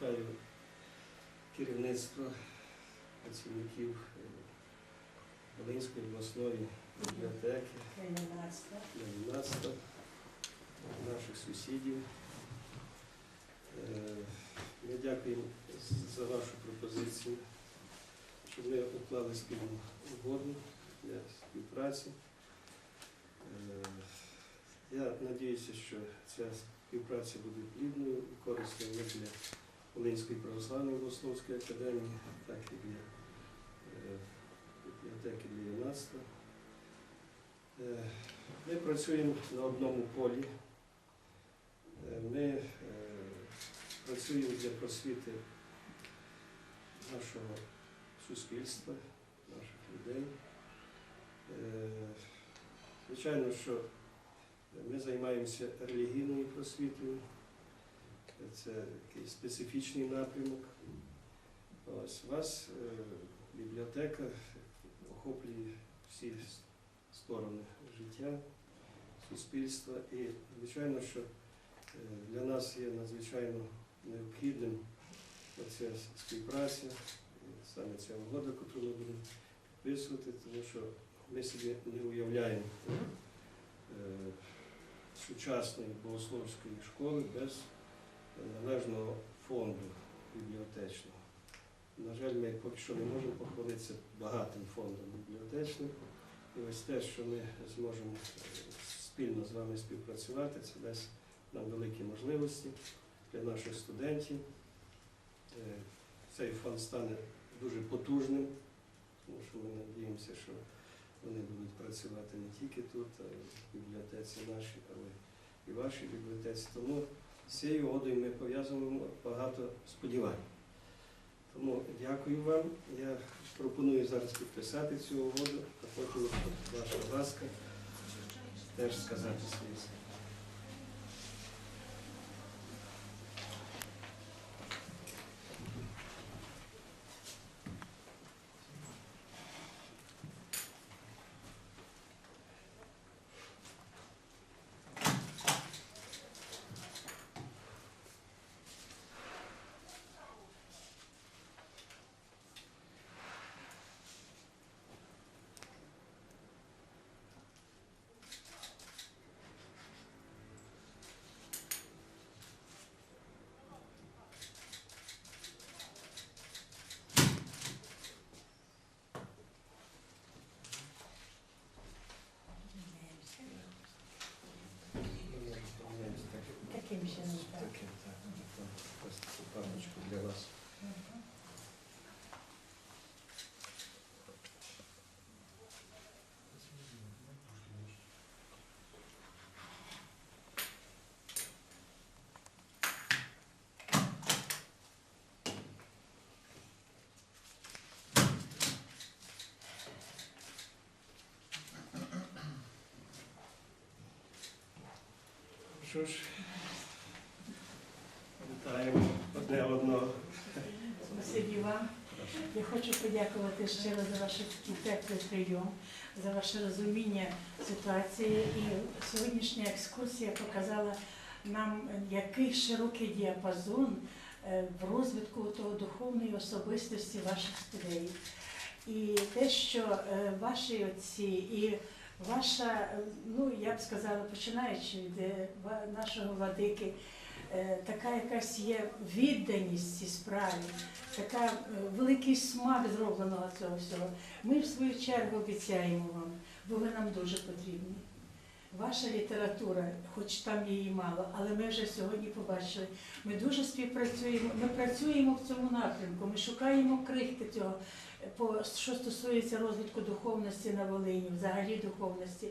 Вітаю керівництво працівників е, Волинської обласної бібліотеки, юнацтва, наших сусідів. Е, Ми дякуємо за вашу пропозицію, щоб ми уклали спільну угоду для співпраці. Е, Я сподіваюся, що ця співпраця буде плідною і корисною для Волинської православної богословської академії, так і для е, бібліотеки для юнацтва. Е, Ми працюємо на одному полі. Е, Ми працюємо для просвіти нашого суспільства, наших людей. Звичайно, що ми займаємося релігійною просвітою. Це такий специфічний напрямок. Ось у вас е, бібліотека охоплює всі сторони життя, суспільства. І, звичайно, що е, для нас є надзвичайно необхідним оця співпраця, саме ця угода, яку ми будемо підписувати, тому що ми собі не уявляємо е, сучасної богословської школи без належного фонду бібліотечного. На жаль, ми поки що не можемо похвалитися багатим фондом бібліотечним. І ось те, що ми зможемо е, спільно з вами співпрацювати, це дасть нам великі можливості для наших студентів. Е, Цей фонд стане дуже потужним, тому що ми надіємося, що вони будуть працювати не тільки тут, а й в бібліотеці нашій, але і в вашій бібліотеці. Тому з цією угодою ми пов'язуємо багато сподівань. Тому дякую вам. Я пропоную зараз підписати цю угоду, а потім ваша ласка теж сказати свої слова. Пам'ятку для вас. Що ж, вітаємо одне одного. Спасибі вам. Я хочу подякувати щиро за ваш теплий прийом, за ваше розуміння ситуації. І сьогоднішня екскурсія показала нам, який широкий діапазон е, в розвитку того духовної особистості ваших студентів. І те, що е, ваші отці і ваша, е, ну я б сказала, починаючи від нашого владики, така якась є відданість цій справі, така е, великий смак зробленого цього всього. Ми в свою чергу обіцяємо вам, бо ви нам дуже потрібні. Ваша література, хоч там її мало, але ми вже сьогодні побачили. Ми дуже співпрацюємо. Ми працюємо в цьому напрямку. Ми шукаємо крихти цього, е, що стосується розвитку духовності на Волині, взагалі духовності.